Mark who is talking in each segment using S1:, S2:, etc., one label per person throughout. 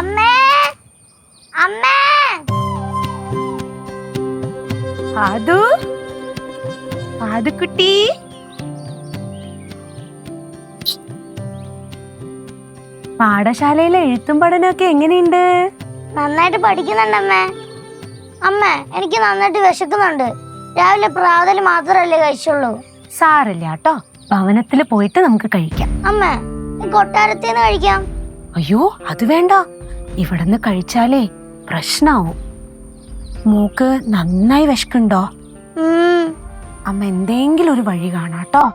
S1: അമ്മേ അമ്മേ.
S2: ആദു ആദുക്കുട്ടി പാഠശാലയിലെ എഴുത്തും പഠനമൊക്കെ എങ്ങനെയുണ്ട്?
S1: നന്നായിട്ട് പഠിക്കുന്നുണ്ട് അമ്മേ. അമ്മ എനിക്ക് നന്നായിട്ട് വിശക്കുന്നുണ്ട്. രാവിലെ പ്രാതൽ മാത്രമല്ലേ കഴിച്ചുള്ളൂ.
S2: സാറില്ല കേട്ടോ ഭവനത്തിൽ പോയിട്ട് നമുക്ക് കഴിക്കാം.
S1: അമ്മ കൊട്ടാരത്തിൽ നിന്ന് കഴിക്കാം.
S2: അയ്യോ അത് വേണ്ട. ഇവിടുന്ന് കഴിച്ചാലേ പ്രശ്നാവും. മൂക്ക് നന്നായി വിശക്കുണ്ടോ അമ്മ എന്തെങ്കിലും ഒരു വഴി കാണാട്ടോ.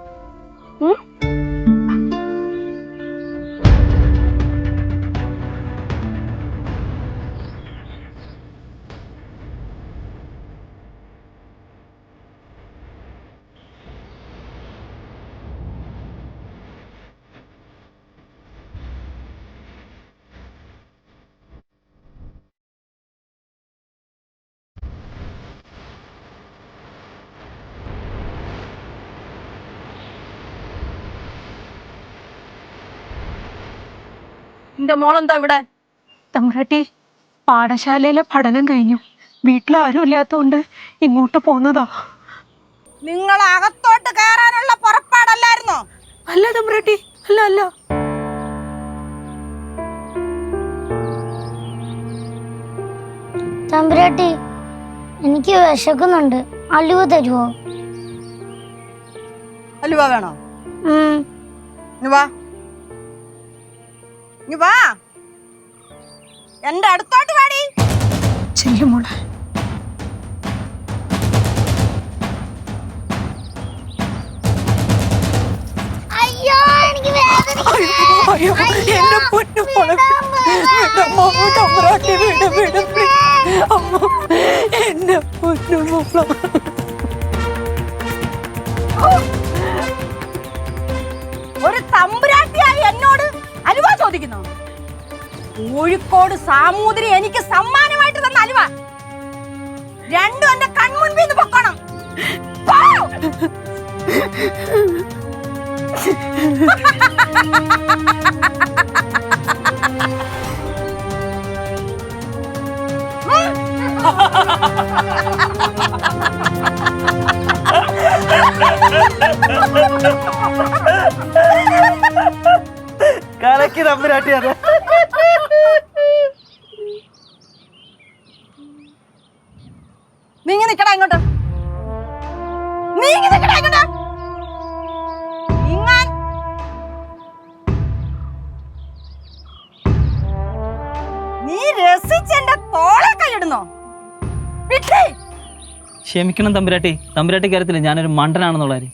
S3: നിന്റെ മോളെന്താ ഇവിടെ?
S2: തമ്പ്രാട്ടി പാഠശാലയിലെ പഠനം കഴിഞ്ഞു. വീട്ടിലാരും ഇല്ലാത്തതുകൊണ്ട് ഇങ്ങോട്ട് പോന്നതാ.
S3: നിങ്ങൾ അകത്തോട്ട് കയറാനുള്ള പുറപ്പാടല്ലായിരുന്നോ?
S2: അല്ല തമ്പ്രാട്ടി അല്ല അല്ല.
S1: തമ്പുരാട്ടി എനിക്ക് വിശക്കുന്നുണ്ട്. അലുവ തരുവോ?
S3: അലുവ വേണോ? വാ. ഇങ്ങ് വാ. എന്റെ അടുത്തോട്ട് വാടി.
S2: ചെല്ലുമോളെ
S1: അയ്യോ എനിക്ക് വേദനിക്കുന്നു.
S2: അയ്യോ എന്റെ പൊന്നു മോളെ. വിടമ്മോ, തമ്പ്രാട്ടി വിട് വിട് please. എന്റെ പൊന്നു മോളെ.
S3: ചോദിക്കുന്നു കോഴിക്കോട് സാമൂതിരി എനിക്ക് സമ്മാനമായിട്ട് തന്ന അലുവ. രണ്ടും എന്റെ കൺമുൻപിൽ നിന്ന് പൊക്കണം. പോ!
S4: കലക്കി തമ്പുരാട്ടി അത്.
S3: നീങ്ങി നിക്കടാ ഇങ്ങോട്ട്. നീങ്ങി നിക്കടാ ഇങ്ങോട്ട്. നീങ്ങാൻ നീ രസിച്ചെന്റെ തോളെ കൈയിടുന്നോ?
S4: ക്ഷമിക്കണം തമ്പുരാട്ടി. തമ്പുരാട്ടി കാര്യത്തില്ല ഞാനൊരു മണ്ടനാണെന്നുള്ള കാര്യം.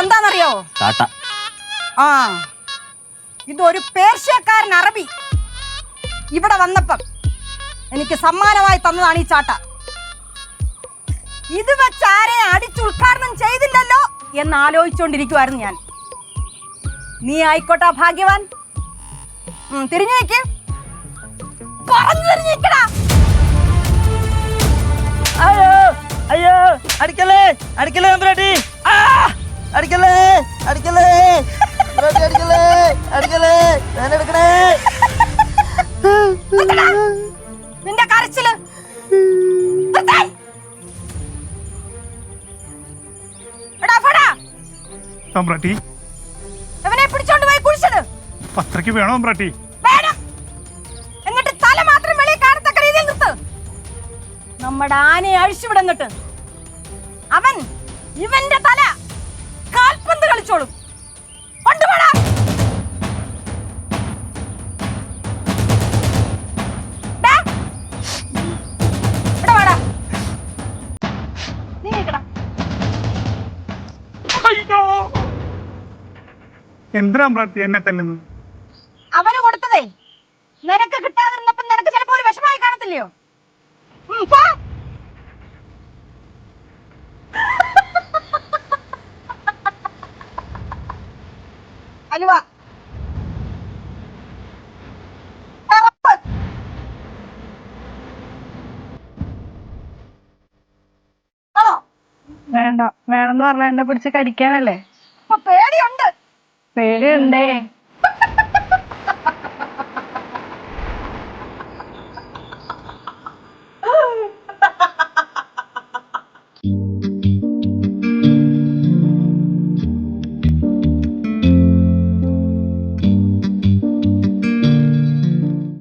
S4: ടാട്ട
S3: ആ. ഇതൊരു പേർഷ്യക്കാരൻ അറബി. ഇവിടെ വന്നപ്പം എനിക്ക് സമ്മാനമായി തന്നതാണ് ഈ ചാട്ട. ഇത് വെച്ച് ആരെ അടിച്ചു ഉദ്ഘാടനം ചെയ്തില്ലല്ലോ എന്ന് ആലോചിച്ചുകൊണ്ടിരിക്കുവായിരുന്നു ഞാൻ. നീ ആയിക്കോട്ടെ ഭാഗ്യവാൻ. തിരിഞ്ഞേക്ക്. തിരിഞ്ഞു നിൽക്ക് പറഞ്ഞു തിരിഞ്ഞു നിൽക്കടാ
S4: അയ്യോ അയ്യോ അടിക്കല്ലേ അടിക്കല്ലേ തമ്പുരാട്ടി ആ! അടിക്കല്ലേ? അടിക്കല്ലേ? അടിക്കല്ലേ? അടിക്കല്ലേ? ഞാൻ എടുക്കണേ.
S3: നിന്റെ
S5: കരച്ചിൽ.
S3: ഇവനെ പിടിച്ചോണ്ട് പോയി കുഴിച്ചത്
S5: വേണോ
S3: വേണം. എന്നിട്ട് തല മാത്രം വെളിയിൽ കാണത്തക്ക രീതിയിൽ നിർത്ത്. നമ്മുടെ ആനയെ അഴിച്ചുവിടന്നിട്ട് അവൻ ഇവന്റെ തല. കാൽപന്ത് കളിച്ചോളും? കൊണ്ടുപോടാ.
S5: എന്തിനാ പ്രാർത്ഥി എന്നെ തന്നെ
S3: അവന് കൊടുത്തതേ. നിനക്ക് കിട്ടാതിരുന്നപ്പോ നിനക്ക് ചിലപ്പോ ഒരു വിഷമായി കാണത്തില്ലയോ? അലുവ.
S2: വേണ്ട. വേണമെന്ന് പറഞ്ഞ എന്നെ പിടിച്ച് കടിക്കാനല്ലേ?
S3: പേടിയുണ്ട്.
S6: പേടിയുണ്ടേ. Thank you.